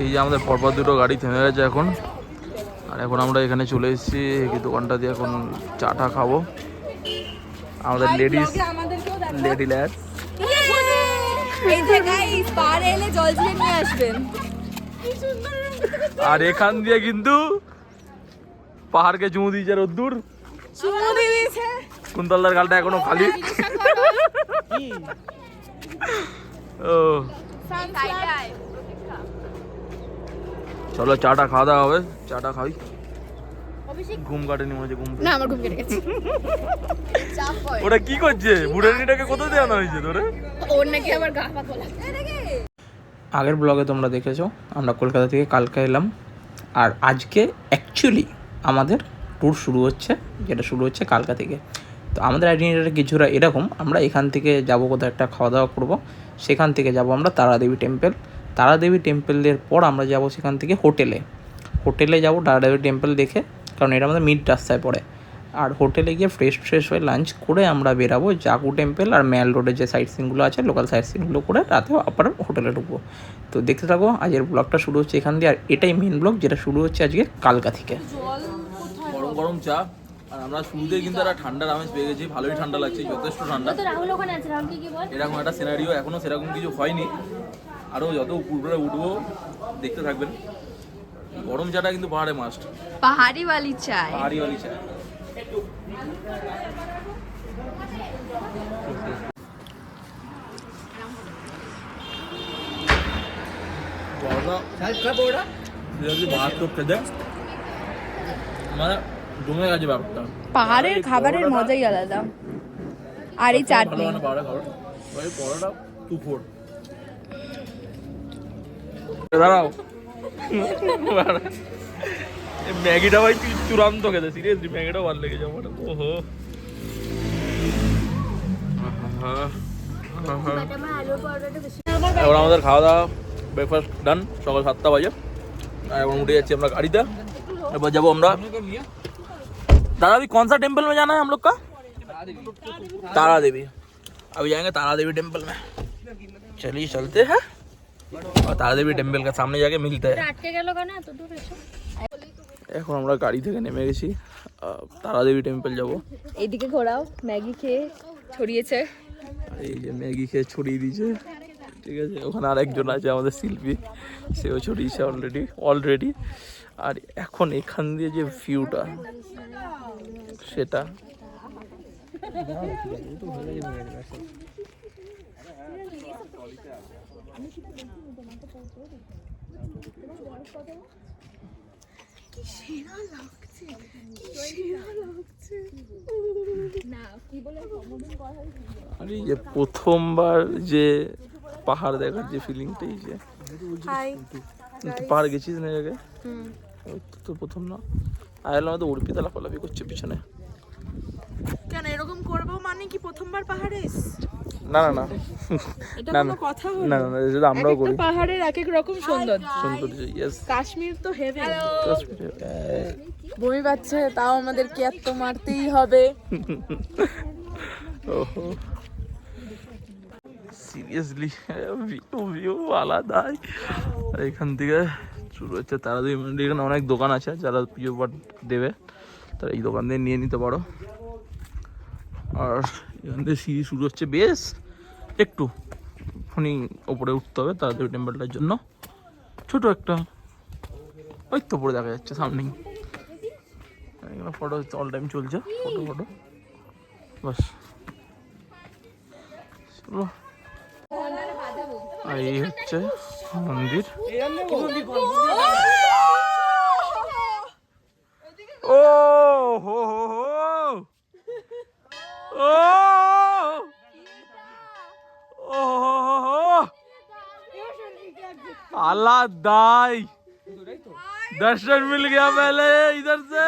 এই যে আমাদের পরপর দুটো গাড়ি থেমে গেছে এখন। আর এখন আমরা এখানে চলে এসেছি এই দোকানটা দিয়ে এখন চাটা খাব। আমাদের লেডিস লেডি ল্যাড এই যে গাইস পারে এলে জল ঝিয়ে নিয়ে আসবেন। আর এখান দিয়ে কিন্তু পাহাড়কে চুমু দিয়েছে রোদ্দুর। কুন্তলদার গালটা এখনও খালি। ও। চলো চাটা খাওয়া দাওয়া হবে চাটা খাই। ঘুম কাটেনি মনে হচ্ছে ঘুম না আমার ঘুম কেটে গেছে। ওটা কি করছে? বুড়ানিটাকে কোথায় দেওয়ানো হয়েছে তোরে? ওর নাকি আবার গা পা তোলা। আগের ব্লগে তোমরা দেখেছ আমরা কলকাতা থেকে কালকা এলাম। আর আজকে অ্যাকচুয়ালি আমাদের ট্যুর শুরু হচ্ছে যেটা শুরু হচ্ছে কালকা থেকে। তো আমাদের আইডেন্টিটা কিছুটা এরকম আমরা এখান থেকে যাব কোথাও একটা খাওয়া দাওয়া করব। সেখান থেকে যাব আমরা তারাদেবী টেম্পল তারাদেবী টেম্পলের পর আমরা যাব সেখান থেকে হোটেলে। হোটেলে যাব তারাদেবী টেম্পল দেখে কারণ এটা আমাদের মিড রাস্তায় পড়ে। আর হোটেলে গিয়ে ফ্রেশ ফ্রেশ হয়ে লাঞ্চ করে আমরা বেরাবো জাগু টেম্পল আর ম্যাল রোডের যে সাইট সিনগুলো আছে লোকাল সাইট সিনগুলো করে রাতে আবার হোটেলে ঢুকবো। তো দেখতে থাকো আজকের ব্লগটা শুরু হচ্ছে এখান দিয়ে আর এটাই মেন ব্লগ যেটা শুরু হচ্ছে আজকে কালকা থেকে। গরম গরম চা আর আমরা শুরুতেই কিন্তু একটা ঠান্ডার আমেজ পেয়ে গেছি ভালোই ঠান্ডা লাগছে যথেষ্ট ঠান্ডা। এরকম একটা সিনারিও এখনও সেরকম কিছু হয়নি। আরও যত উপরে উঠবো দেখতে থাকবেন। গরম চাটা কিন্তু পাহাড়ে মাস্ট পাহাড়ি वाली চায় পাহাড়ি বালি চা ভাত তো খেতে মানে জমে গেছে ব্যাপারটা পাহাড়ের খাবারের মজাই আলাদা। আর এই চাটনি। মানে পরোটা টু ফোর দাঁড়াও এই ম্যাগিটা ভাই তুই চূড়ান্ত খেতে সিরিয়াসলি ম্যাগিটা ভালো লেগেছে আমার ওহো এবার আমাদের খাওয়া দাওয়া ব্রেকফাস্ট ডান সকাল সাতটা বাজে আর এখন उठे যাচ্ছি আমরা গাড়িতে এবার যাবো আমরা दादा अभी कौन सा टेम्पल में जाना है हम लोग का तारा देवी अभी जाएंगे तारा देवी टेम्पल में चलिए चलते हैं और तारा देवी टेम्पल का सामने जाके मिलते हैं আটকে গেল কেন এত দূর এসো এখন আমরা গাড়ি থেকে নেমে গেছি আহ, তারা দেবী টেম্পল যাব এইদিকে ঘোরাও ম্যাগি খেয়ে ছড়িয়েছে আর এই যে ম্যাগি খেয়ে ছড়িয়ে দিয়েছে ঠিক আছে ওখানে আরেকজন আছে আমাদের শিল্পী সেও ছড়িয়েছে অলরেডি অলরেডি আর এখন এখান দিয়ে যে ভিউটা সেটা আর এই যে প্রথমবার যে পাহাড় দেখার যে ফিলিংটাই যে। পাহাড় গেছিস না জায়গায়? তো- তো প্রথম না? আয়াল আমাদের অর্পিতা লাফালাফি করছে পিছনে। কেন এরকম করব মানে কি প্রথমবার পাহাড়ে? না না না। এটা না কোনো না। কথা হলো না না না সেটা আমরাও করি। পাহাড়ের এক এক রকম সৌন্দর্য। সৌন্দর্য ইয়েস কাশ্মীর তো হেভেন বমি পাচ্ছে তাও আমাদের কি এত মারতেই হবে। ওহো। সিরিয়াসলি ভিউ ভিউ আলাদাই। আর এখান থেকে শুরু হচ্ছে তারা দুই এখানে অনেক দোকান আছে যারা পুজো পাঠ দেবে তারা এই দোকান দিয়ে নিয়ে নিতে পারো। আর এখান থেকে সিঁড়ি শুরু হচ্ছে, বেশ, একটু ফোনই ওপরে উঠতে হবে তাড়াতাড়ি টেম্পলটার জন্য। ছোট একটা, ওই তো পরে দেখা যাচ্ছে সামনেই। এখানে ফটো অল টাইম চলছে ফটো ফটো বাস। চলো। আর এই হচ্ছে মন্দির। ও, হো হো। अल्लाह दाई दर्शन मिल गया पहले इधर से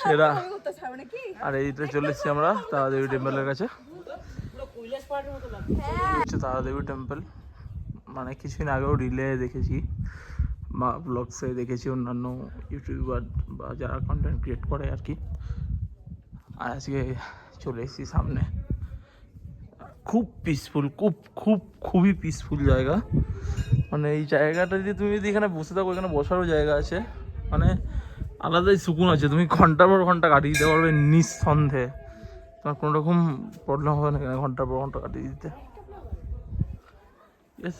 সেরা আর এইটা চলে এসেছি আমরা তারাদেবী টেম্পলের কাছে হচ্ছে তারাদেবী টেম্পল মানে কিছুদিন আগেও রিলে দেখেছি বা ব্লগসে দেখেছি অন্যান্য ইউটিউবার বা যারা কন্টেন্ট ক্রিয়েট করে আর কি আর আজকে চলে এসেছি সামনে। খুব পিসফুল খুব খুব খুবই পিসফুল জায়গা। মানে এই জায়গাটা যদি তুমি যদি এখানে বসে থাকো এখানে বসারও জায়গা আছে। মানে আলাদাই সুকুন আছে। তুমি ঘণ্টার পর ঘণ্টা কাটিয়ে দিতে পারবে নিঃসন্দেহে। তোমার কোনো রকম প্রবলেম হবে না এখানে ঘণ্টার পর ঘণ্টা কাটিয়ে দিতে। ইয়েস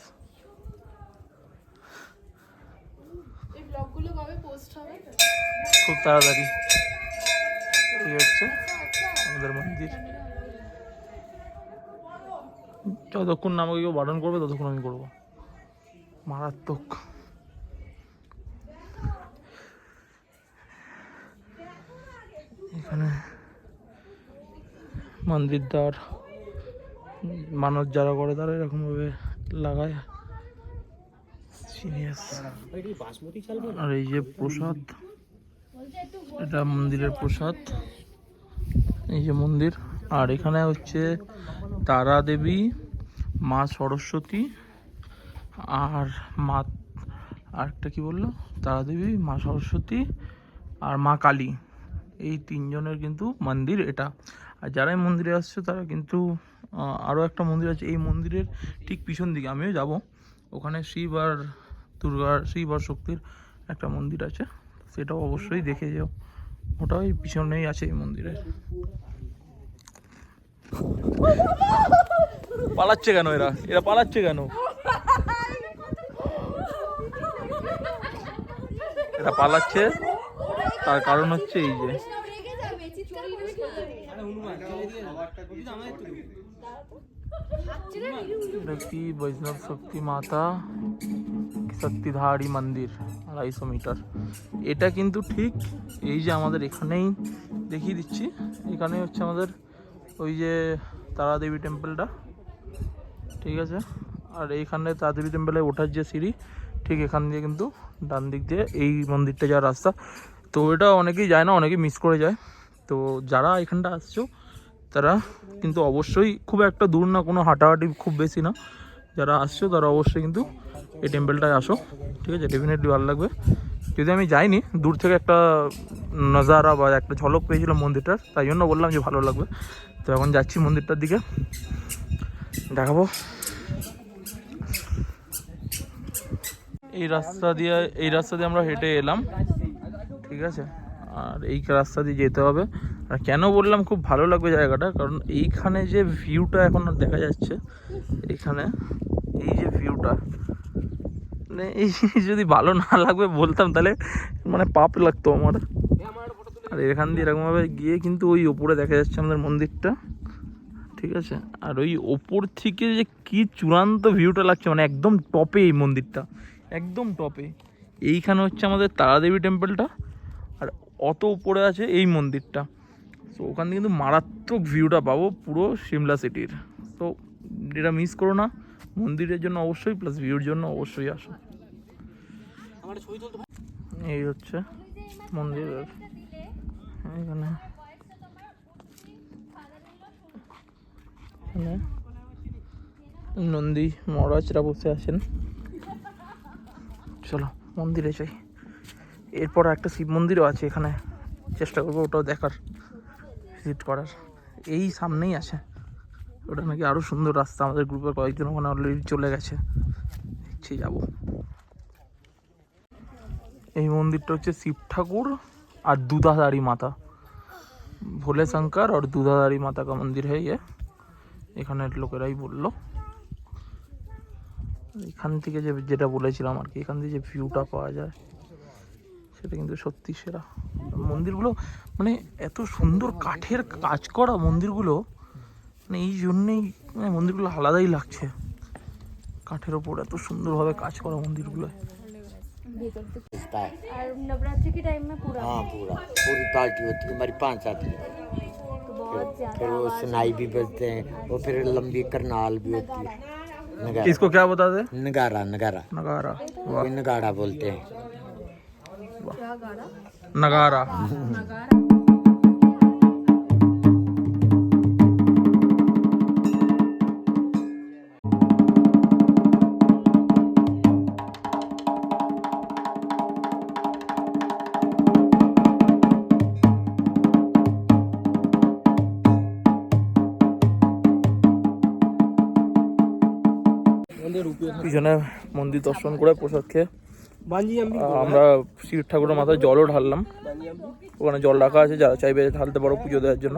খুব তাড়াতাড়ি। এই হচ্ছে। আমাদের মন্দির। যতক্ষণ না আমাকে কেউ বারণ করবে, ততক্ষণ আমি করব। মারাত্মক। এখানে মন্দির দ্বার মানুষ যারা করে তারা এরকমভাবে লাগায়। আর এই যে প্রসাদ, এটা মন্দিরের প্রসাদ। এই যে মন্দির। আর এখানে হচ্ছে তারা দেবী, মা সরস্বতী আর মা, আরেকটা কি বলল? তারা দেবী, মা সরস্বতী আর মা কালী। এই তিনজনের কিন্তু মন্দির এটা। আর যারা এই মন্দিরে আসছে, তারা কিন্তু আরও একটা মন্দির আছে। এই মন্দিরের ঠিক পিছন দিকে, আমিও যাব। ওখানে শিব আর দুর্গার, শিব আর শক্তির একটা মন্দির আছে। সেটাও অবশ্যই দেখে যাও। ওটাও এই পিছনেই আছে এই মন্দিরের পালাচ্ছে কেন এরা? এরা পালাচ্ছে কেন? এরা পালাচ্ছে? তার কারণ হচ্ছে এই যে। কি বৈষ্ণব শক্তি মাতা? শক্তিধারী মন্দির, আড়াইশো মিটার। এটা কিন্তু ঠিক এই যে আমাদের এখানেই দেখিয়ে দিচ্ছি। এখানে হচ্ছে আমাদের ওই যে তারাদেবী টেম্পলটা। ঠিক আছে? আর এইখানে তারাদেবী টেম্পলে ওঠার যে সিঁড়ি, ঠিক এখান দিয়ে কিন্তু ডান দিক দিয়ে এই মন্দিরটা যাওয়ার রাস্তা। তো এটা অনেকেই যায় না, অনেকেই মিস করে যায়। তো যারা এখানটা আসছো, তারা কিন্তু অবশ্যই খুব একটা দূর না, কোনো হাঁটাহাঁটি খুব বেশি না। যারা আসছো, তারা অবশ্যই কিন্তু এই টেম্পলটায় আসো। ঠিক আছে? ডেফিনেটলি ভালো লাগবে। যদি আমি যাইনি, দূর থেকে একটা নজারা বা একটা ঝলক পেয়েছিলাম মন্দিরটার, তাই জন্য বললাম যে ভালো লাগবে। তো এখন যাচ্ছি মন্দিরটার দিকে। দেখাবো। এই রাস্তা দিয়ে, এই রাস্তা দিয়ে আমরা হেঁটে এলাম, ঠিক আছে? আর এই রাস্তা দিয়ে যেতে হবে। আর কেন বললাম খুব ভালো লাগবে জায়গাটা, কারণ এইখানে যে ভিউটা এখন দেখা যাচ্ছে, এখানে, এই যে ভিউটা মানে এই যদি ভালো না লাগবে বলতাম তাহলে মানে পাপ লাগতো আমার। আর এখান দিয়ে এরকমভাবে গিয়ে কিন্তু ওই ওপরে দেখা যাচ্ছে আমাদের মন্দিরটা, ঠিক আছে? আর ওই ওপর থেকে যে কি চূড়ান্ত ভিউটা লাগছে মানে একদম টপে এই মন্দিরটা, একদম টপে। এইখানে হচ্ছে আমাদের তারাদেবী টেম্পলটা, আর অত উপরে আছে এই মন্দিরটা। তো ওখান থেকে কিন্তু মারাত্মক ভিউটা পাবো পুরো সিমলা সিটির। তো এটা মিস করো না, মন্দিরের জন্য অবশ্যই প্লাস ভিউর জন্য অবশ্যই আসো। এই হচ্ছে মন্দিরের এখানে। এখানে নন্দী মহারাজরা বসে আছেন। চলো মন্দিরে যাই। এরপর একটা শিব মন্দিরও আছে এখানে। চেষ্টা করব ওটাও দেখার ভিজিট করার। এই সামনেই আছে। ওটা নাকি আরও সুন্দর রাস্তা। আমাদের গ্রুপের কয়েকজন ওখানে অলরেডি চলে গেছে। দেখছি যাব। এই মন্দিরটা হচ্ছে শিব ঠাকুর আর দুধাধারী মাতা। ভোলে শঙ্কর আর দুধাধারী মাতা কা মন্দির ये এখানের লোকেরাই বলল। এখান থেকে যে যেটা বলেছিলাম আর কি, এখান থেকে যে ভিউটা পাওয়া যায়, সেটা কিন্তু সত্যি সেরা। মন্দিরগুলো মানে এত সুন্দর কাঠের কাজ করা মন্দিরগুলো মানে এই জন্যেই মানে মন্দিরগুলো আলাদাই লাগছে। কাঠের ওপর এত সুন্দরভাবে কাজ করা हाँ, पार्टी होती है हमारी पाँच सात फिर वो सुनाई भी बजते हैं और फिर लंबी करनाल भी होती है। इसको क्या बताते हैं नगारा नगारा। नगारा। नगारा बोलते हैं। नगारा। পিছনে মন্দির দর্শন করে প্রসাদ খেয়ে আমরা শিব ঠাকুরের মাথায় জলও ঢাললাম। ওখানে জল রাখা আছে যারা চাইবে ঢালতে পারো পুজো দেওয়ার জন্য।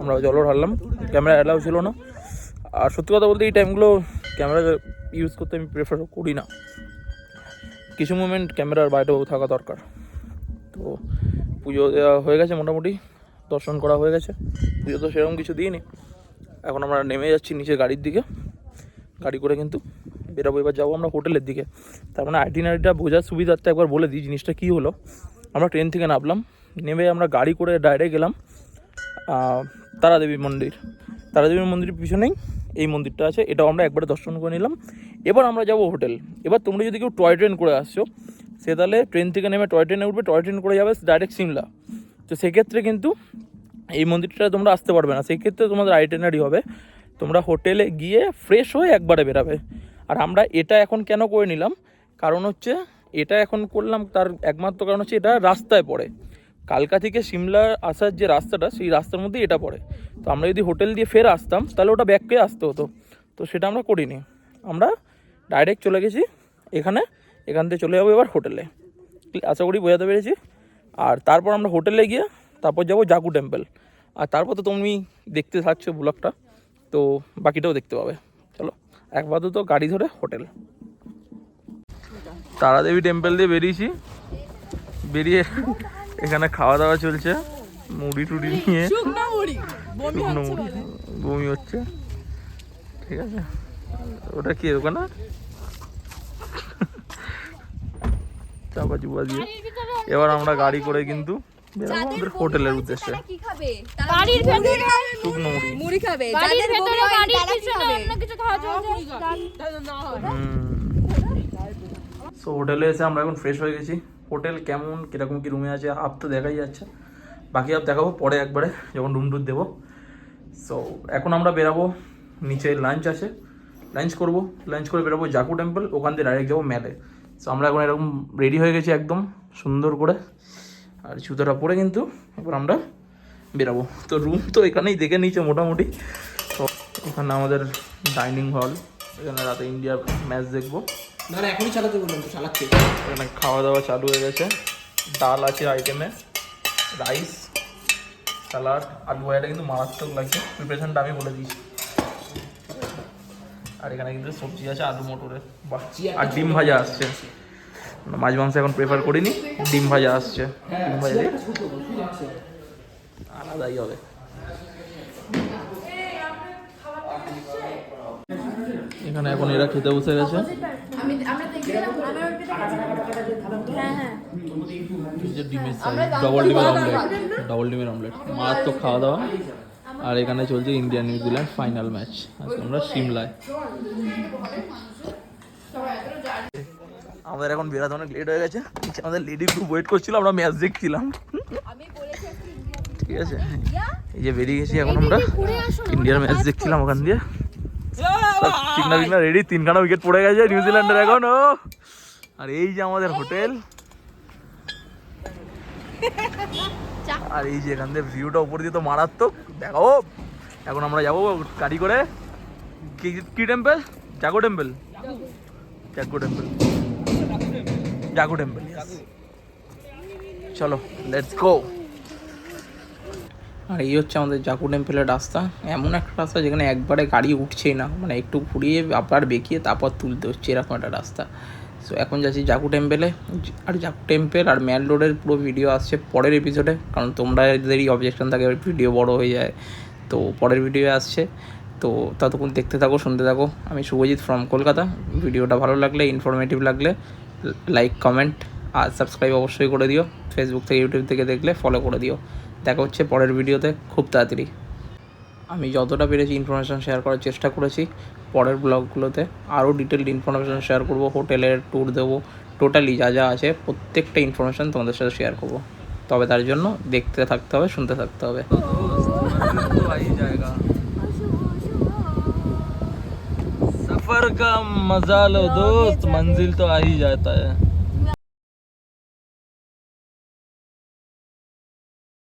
আমরা জলও ঢাললাম ক্যামেরা অ্যালাউ ছিল না। আর সত্যি কথা বলতে এই টাইমগুলো ক্যামেরা ইউজ করতে আমি প্রেফার করি না। কিছু মুমেন্ট ক্যামেরার বাইরেও থাকা দরকার। তো পুজো দেওয়া হয়ে গেছে মোটামুটি দর্শন করা হয়ে গেছে। পুজো তো সেরকম কিছু দিইনি। এখন আমরা নেমে যাচ্ছি নিচে গাড়ির দিকে। গাড়ি করে কিন্তু বেরাবো, এবার যাব আমরা হোটেলের দিকে। তার মানে আইটিনারিটা বোঝার সুবিধার্থে একবার বলে দিই জিনিসটা কী হলো। আমরা ট্রেন থেকে নামলাম, নেমে আমরা গাড়ি করে ডাইরেক্ট গেলাম তারাদেবী মন্দির। তারাদেবী মন্দিরের পিছনেই এই মন্দিরটা আছে, এটাও আমরা একবারে দর্শন করে নিলাম। এবার আমরা যাব হোটেল। এবার তোমরা যদি কেউ টয় ট্রেন করে আসছো, সে তাহলে ট্রেন থেকে নেমে টয় ট্রেনে উঠবে টয় ট্রেন করে যাবে ডাইরেক্ট সিমলা। তো সেক্ষেত্রে কিন্তু এই মন্দিরটা তোমরা আসতে পারবে না। সেক্ষেত্রে তোমাদের আইটেনারি হবে, তোমরা হোটেলে গিয়ে ফ্রেশ হয়ে একবারে বেরাবে। আর আমরা এটা এখন কেন করে নিলাম? কারণ হচ্ছে এটা এখন করলাম তার একমাত্র কারণ হচ্ছে এটা রাস্তায় পড়ে। কালকা থেকে সিমলা আসার যে রাস্তাটা, সেই রাস্তার মধ্যেই এটা পড়ে। তো আমরা যদি হোটেল দিয়ে ফের আসতাম, তাহলে ওটা ব্যাক পেয়ে আসতে হতো। তো সেটা আমরা করিনি। আমরা ডাইরেক্ট চলে গেছি এখানে, এখান থেকে চলে যাব এবার হোটেলে। আশা করি বোঝাতে পেরেছি। আর তারপর আমরা হোটেলে গিয়ে তারপর যাব জাকু টেম্পল আর তারপর তো তুমি দেখতে থাকছো ব্লগটা তো বাকিটাও দেখতে পাবে। একবার তো গাড়ি ধরে হোটেল। তারাদেবী টেম্পল দিয়ে বেরিয়েছি। বেরিয়ে এখানে খাওয়া দাওয়া চলছে। মুড়ি টুড়ি নিয়ে। শুকনো মুড়ি। বমি হচ্ছে ঠিক আছে। ওটা কি ওখানে চাপা চুপা দিয়ে। এবার আমরা গাড়ি করে কিন্তু আমাদের হোটেলের উদ্দেশ্যে। বাড়ির ভেতরে শুকনো মুড়ি। মুড়ি খাবে। বাড়ির ভেতরে বাড়ির তারা কি পিছনে অন্য কিছু খাওয়া না সো হোটেলে এসে আমরা এখন ফ্রেশ হয়ে গেছি। হোটেল কেমন কীরকম কী রুমে আছে হাফ তো দেখাই যাচ্ছে। বাকি হাফ দেখাবো পরে একবারে যখন রুম টুর দেবো। সো এখন আমরা বেরাবো নিচে লাঞ্চ আছে। লাঞ্চ করব লাঞ্চ করে বেরোবো জাকু টেম্পল ওখান থেকে ডাইরেক্ট যাব ম্যালে সো আমরা এখন এরকম রেডি হয়ে গেছি একদম সুন্দর করে। আর জুতোটা পরে কিন্তু এবার আমরা বেরাবো। তো রুম তো এখানেই দেখে নিয়েছে মোটামুটি। তো এখানে আমাদের ডাইনিং হল এখানে রাতে ইন্ডিয়ার ম্যাচ দেখব। না এখনই চালাতে বললাম তো চালাচ্ছি। এখানে খাওয়া দাওয়া চালু হয়ে গেছে। ডাল আছে আইটেমে রাইস স্যালাড আলু ভাজাটা কিন্তু মারাত্মক লাগছে। প্রিপারেশনটা আমি বলে দিয়েছি। আর এখানে কিন্তু সবজি আছে আলু মটরের। আর ডিম ভাজা আসছে। মাছ মাংস এখন প্রেফার করিনি। ডিম ভাজা আসছে। ডিম ভাজা আলাদাই হবে। এখানে এখন এরা খেতে বসে গেছে। ডিমের ডবল ডিমের অমলেট ডবল ডিমের অমলেট মারাত্মক খাওয়া দাওয়া। আর এখানে চলছে ইন্ডিয়া নিউজিল্যান্ড ফাইনাল ম্যাচ আজকে আমরা সিমলায়। আমাদের এখন বেরাতে অনেক লেট হয়ে গেছে। আমাদের লেডি গ্রুপ ওয়েট করছিল, আমরা ম্যাচ দেখছিলাম। ঠিক আছে? এই যে বেরিয়ে গেছি এখন আমরা। ইন্ডিয়ার ম্যাচ দেখছিলাম ওখান দিয়ে। চিকনা চিকনা রেডি তিনখানা উইকেট পড়ে গেছে নিউজিল্যান্ডের এখন, ও। আর এই যে আমাদের হোটেল আর এই যে এখান থেকে ভিউটা উপর দিয়ে তো মারাত্মক। দেখাও এখন আমরা যাব গাড়ি করে। কি টেম্পল জাগো টেম্পল জাগো টেম্পল জাগো টেম্পল চলো লেটস গো আর এই হচ্ছে আমাদের জাকু টেম্পেলের রাস্তা। এমন একটা রাস্তা যেখানে একবারে গাড়ি উঠছেই না। মানে একটু ঘুরিয়ে আবার বেঁকিয়ে তারপর তুলতে হচ্ছে, এরকম একটা রাস্তা। সো এখন যাচ্ছি জাকু টেম্পেলে আর জাকু টেম্পেল আর ম্যাল রোডের পুরো ভিডিও আসছে পরের এপিসোডে কারণ তোমরা এদেরই অবজেকশন থাকে ভিডিও বড় হয়ে যায়। তো পরের ভিডিও আসছে। তো ততক্ষণ দেখতে থাকো, শুনতে থাকো। আমি শুভজিৎ ফ্রম কলকাতা ভিডিওটা ভালো লাগলে ইনফরমেটিভ লাগলে। লাইক কমেন্ট আর সাবস্ক্রাইব অবশ্যই করে দিও। ফেসবুক থেকে ইউটিউব থেকে দেখলে ফলো করে দিও। দেখা হচ্ছে পরের ভিডিওতে খুব তাড়াতাড়ি। আমি যতটা পেরেছি ইনফরমেশান শেয়ার করার চেষ্টা করেছি পরের ব্লগগুলোতে আরও ডিটেলড ইনফরমেশান শেয়ার করব হোটেলের ট্যুর দেবো টোটালি যা যা আছে প্রত্যেকটা ইনফরমেশান তোমাদের সাথে শেয়ার করব। তবে তার জন্য দেখতে থাকতে হবে শুনতে থাকতে হবে। सफ़र का मज़ा लो दोस्त मंजिल तो आ ही जाता है।